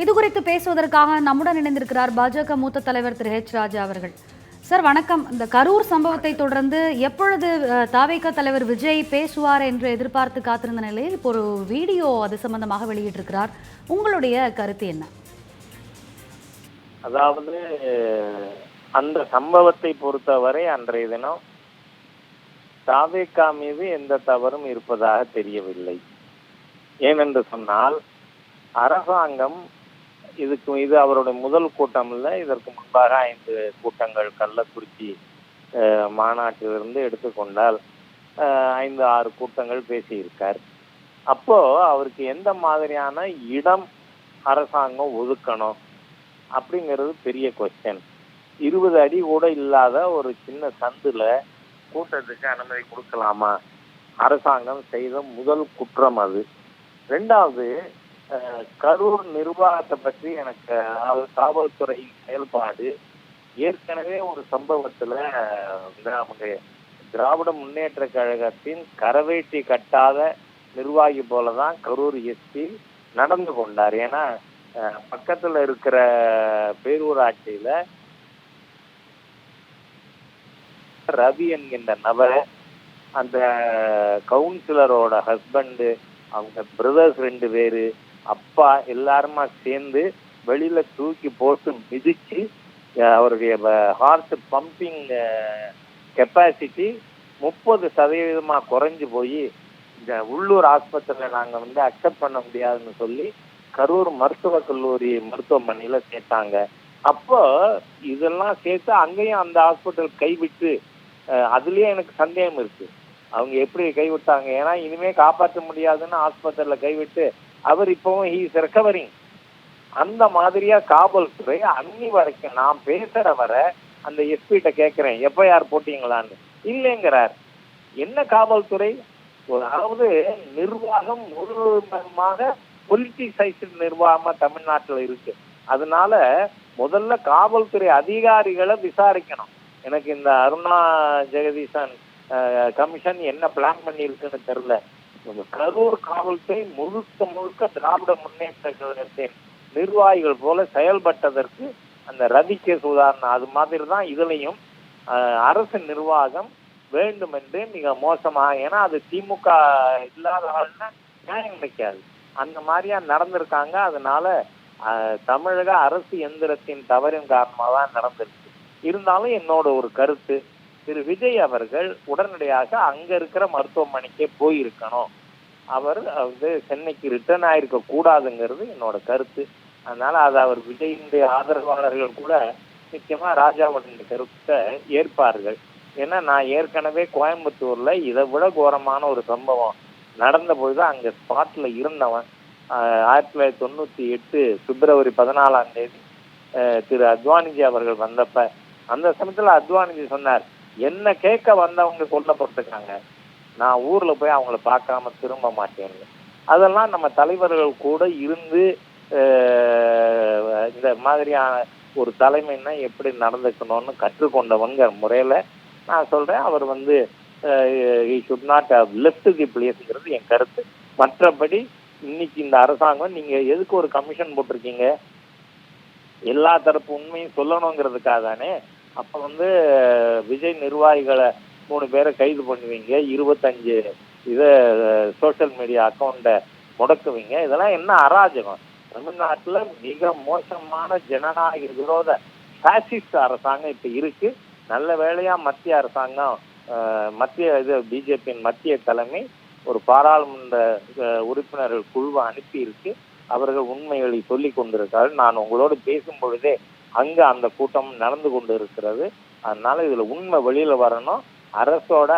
இது குறித்து பேசுவதற்காக நம்முடன் இணைந்திருக்கிறார் பாஜக மூத்த தலைவர் திரு ஹெச் ராஜா அவர்கள். சார் வணக்கம். இந்த கரூர் சம்பவத்தை தொடர்ந்து எப்பொழுது தாவேக தலைவர் விஜய் பேசுவார் என்று எதிர்பார்த்து காத்திருந்த நிலையில் இப்போ ஒரு வீடியோ அது சம்பந்தமாக வெளியிட்டிருக்கிறார். உங்களுடைய கருத்து என்ன? அதாவது அந்த சம்பவத்தை பொறுத்தவரை அன்றைய தினம் தாவேக்கா மீது எந்த தவறும் இருப்பதாக தெரியவில்லை. ஏனென்று சொன்னால் அரசாங்கம் இதுக்கு இது அவருடைய முதல் கூட்டம் இல்லை. இதற்கு முன்பாக ஐந்து கூட்டங்கள் கள்ளக்குறிச்சி மாநாட்டிலிருந்து எடுத்துக்கொண்டால் ஐந்து ஆறு கூட்டங்கள் பேசியிருக்கார். அப்போ அவருக்கு எந்த மாதிரியான இடம் அரசாங்கம் ஒதுக்கணும் அப்படிங்கிறது பெரிய கொஸ்டின் இருபது அடி கூட இல்லாத ஒரு சின்ன சந்தில் கூட்டத்துக்கு அனுமதி கொடுக்கலாமா? அரசாங்கம் செய்த முதல் குற்றம் அது. ரெண்டாவது கரூர் நிர்வாகத்தை பற்றி எனக்கு அதாவது காவல்துறை செயல்பாடு ஏற்கனவே ஒரு சம்பவத்துல அஹ், அவங்க திராவிட முன்னேற்ற கழகத்தின் கரவேட்டி கட்டாத நிர்வாகி போலதான் கரூர் எஸ்பி நடந்து கொண்டார். ஏன்னா பக்கத்துல இருக்கிற பேரூராட்சியில ரவி என்கின்ற நபர் அந்த கவுன்சிலரோட ஹஸ்பண்டு அவங்க பிரதர்ஸ் ரெண்டு பேரு அப்பா எல்லாருமா சேர்ந்து வெளியில தூக்கி போட்டு மிதிச்சு அவருடைய ஹார்ட் பம்பிங் கெப்பாசிட்டி முப்பது சதவீதமா குறைஞ்சு போய் இந்த உள்ளூர் ஆஸ்பத்திரியில நாங்க வந்து அக்செப்ட் பண்ண முடியாதுன்னு சொல்லி கரூர் மருத்துவக் கல்லூரி மருத்துவமனையில சேர்த்தாங்க. அப்போ இதெல்லாம் சேர்த்து அங்கேயும் அந்த ஹாஸ்பிட்டல் கைவிட்டு அதுலயே எனக்கு சந்தேகம் இருக்கு. அவங்க எப்படி கைவிட்டாங்க? ஏன்னா இனிமே காப்பாற்ற முடியாதுன்னு ஆஸ்பத்திரியில கைவிட்டு அவர் இப்பவும் ஹீஸ் ரெக்கவரிங் அந்த மாதிரியா காவல்துறை அன்னி வரைக்கும் நான் பேசுற வர அந்த எஸ்பிட்ட கேட்கிறேன் எஃப்ஐஆர் போட்டீங்களான்னு? இல்லைங்கிறார். என்ன காவல்துறை? அதாவது நிர்வாகம் முழுவதுமாக பொலிட்டிசைஸ்டு நிர்வாகமா தமிழ்நாட்டுல இருக்கு. அதனால முதல்ல காவல்துறை அதிகாரிகளை விசாரிக்கணும். எனக்கு இந்த அருணா ஜெகதீசன் கமிஷன் என்ன பிளான் பண்ணி இருக்குன்னு தெரியல. கரூர் காவல்துறை முழுக்க முழுக்க திராவிட முன்னேற்ற கழகத்தின் நிர்வாகிகள் போல செயல்பட்டதற்கு அந்த ரவி உதாரணம் அது மாதிரி தான் இதுலையும் அரசு நிர்வாகம் வேண்டும் என்று மிக மோசமாக ஏன்னா அது திமுக இல்லாத ஆள்னா நியாயம் கிடைக்காது. அந்த மாதிரியா நடந்திருக்காங்க. அதனால தமிழக அரசு எந்திரத்தின் தவறின் காரணமாக தான் நடந்திருக்கு. இருந்தாலும் என்னோட ஒரு கருத்து திரு விஜய் அவர்கள் உடனடியாக அங்க இருக்கிற மருத்துவமனைக்கே போயிருக்கணும். அவர் வந்து சென்னைக்கு ரிட்டர்ன் ஆயிருக்க கூடாதுங்கிறது என்னோட கருத்து. அதனால அது அவர் விஜயினுடைய ஆதரவாளர்கள் கூட நிச்சயமா ராஜாவுடைய கருத்தை ஏற்பார்கள். ஏன்னா நான் ஏற்கனவே கோயம்புத்தூர்ல இதை விட கோரமான ஒரு சம்பவம் நடந்த போதுதான் அங்க ஸ்பாட்ல இருந்தவன் ஆயிரத்தி தொள்ளாயிரத்தி தொண்ணூத்தி எட்டு பிப்ரவரி பதினாலாம் தேதி திரு அத்வானிஜி அவர்கள் வந்தப்ப அந்த சமயத்துல அத்வானிஜி சொன்னார் என்ன கேட்க வந்தவங்க கொல்லப்பட்டிருக்காங்க நான் ஊர்ல போய் அவங்கள பார்க்காம திரும்ப மாட்டேன்னு அதெல்லாம் நம்ம தலைவர்கள் கூட இருந்து இந்த மாதிரியான ஒரு தலைமைன்னா எப்படி நடந்துக்கணும்னு கற்றுக்கொண்டவங்க முறையில நான் சொல்றேன். அவர் வந்து ஷுட் நாட் லெஃப்ட் தி பிளேஸ்ங்கிறது என் கருத்து. மற்றபடி இன்னைக்கு இந்த அரசாங்கம் நீங்க எதுக்கு ஒரு கமிஷன் போட்டிருக்கீங்க? எல்லா தரப்பு உண்மையும் சொல்லணுங்கிறதுக்காக தானே அப்போ வந்து விஜய் நிர்வாகிகளை மூணு பேரை கைது பண்ணுவீங்க இருபத்தஞ்சு இதை சோஷியல் மீடியா அக்கௌண்ட்டை முடக்குவீங்க. இதெல்லாம் என்ன அராஜகம்? தமிழ்நாட்டில் மிக மோசமான ஜனநாயக விரோத ஃபேசிஸ்ட் அரசாங்கம் இப்போ இருக்கு. நல்ல வேலையாக மத்திய அரசாங்கம் மத்திய இது பிஜேபியின் மத்திய தலைமை ஒரு பாராளுமன்ற உறுப்பினர்கள் குழுவை அனுப்பி இருக்கு அவர்கள் உண்மைகளை சொல்லி கொண்டிருக்கார்கள் நான் உங்களோடு பேசும் பொழுதே அங்கே அந்த கூட்டம் நடந்து கொண்டு இருக்கிறது அதனால இதில் உண்மை வெளியில் வரணும். அரசோட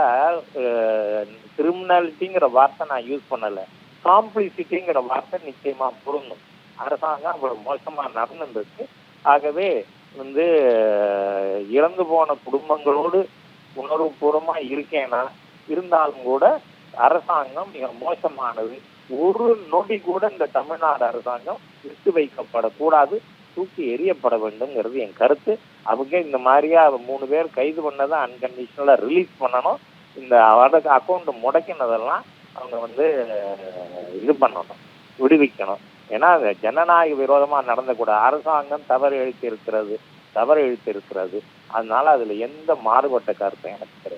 கிரிமினாலிட்டிங்கிற வார்த்தை நான் யூஸ் பண்ணலை. காம்ப்ளிசிட்டிங்கிற வார்த்தை நிச்சயமாக பொருந்தும். அரசாங்கம் அவ்வளோ மோசமாக நடந்துருக்கு. ஆகவே வந்து இறந்து போன குடும்பங்களோடு உணர்வுபூர்வமாக இருக்கேனா? இருந்தாலும் கூட அரசாங்கம் மிக மோசமானது. ஒரு நொடி கூட இந்த தமிழ்நாடு அரசாங்கம் விட்டு வைக்கப்படக்கூடாது. தூக்கி எரியப்பட வேண்டும்ங்கிறது என் கருத்து. அவங்க இந்த மாதிரியா மூணு பேர் கைது பண்ணதை அன்கண்டிஷனலா ரிலீஸ் பண்ணணும். இந்த அக்கௌண்ட் முடக்கினதெல்லாம் அவங்க வந்து இது பண்ணணும் விடுவிக்கணும். ஏன்னா அது ஜனநாயக விரோதமா நடந்தக்கூடாது அரசாங்கம் தவறு இழுத்து இருக்கிறது தவறு இழுத்து இருக்கிறது அதனால அதுல எந்த மாறுபட்ட கருத்தும் எனக்கு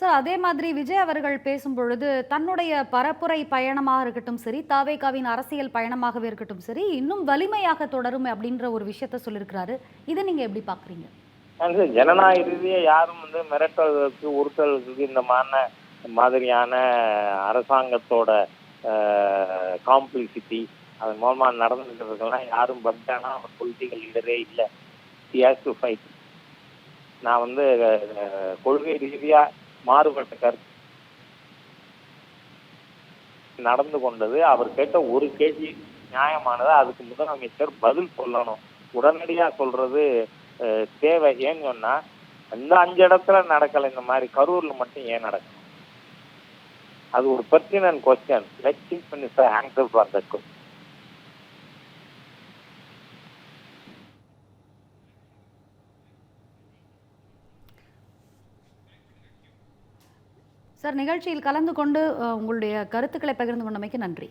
சார் அதே மாதிரி விஜய் அவர்கள் பேசும் பொழுது தன்னுடைய பரப்புரை பயணமாக இருக்கட்டும் சரி தாவேகாவின் அரசியல் பயணமாகவே இருக்கட்டும் சரி இன்னும் வலிமையாக தொடரும் அப்படின்ற ஒரு விஷயத்த சொல்லியிருக்கிறாரு இதை நீங்க எப்படி பாக்குறீங்க அது ஜனநாயக ரீதியை யாரும் வந்து மிரட்டலுக்கு உறுத்தலுக்கு இந்த மாதிரி மாதிரியான அரசாங்கத்தோட காம்ப்ளிசிட்டி அதன் மூலமா நடந்துக்கிறதுக்கெல்லாம் யாரும் பக்தானா அவர் பொலிட்டிக்கல் லீடரே இல்லை. ஹேஸ் டு ஃபைட் நான் வந்து கொள்கை ரீதியா மாறுபட்ட கருத்து. நடந்து கொண்டது. அவர் கேட்ட ஒரு கேள்வி நியாயமானது அதுக்கு முதலமைச்சர் பதில் சொல்லணும். உடனடியா சொல்றது அஹ், தேவை. ஏன்னு சொன்னா இந்த அஞ்சு இடத்துல நடக்கல இந்த மாதிரி கரூர்ல மட்டும் ஏன் நடக்கும் அது ஒரு pertinent question let chief minister answer for that question sir நிகழ்ச்சியில் கலந்து கொண்டு உங்களுடைய கருத்துக்களை பகிர்ந்து கொண்டமைக்கு நன்றி.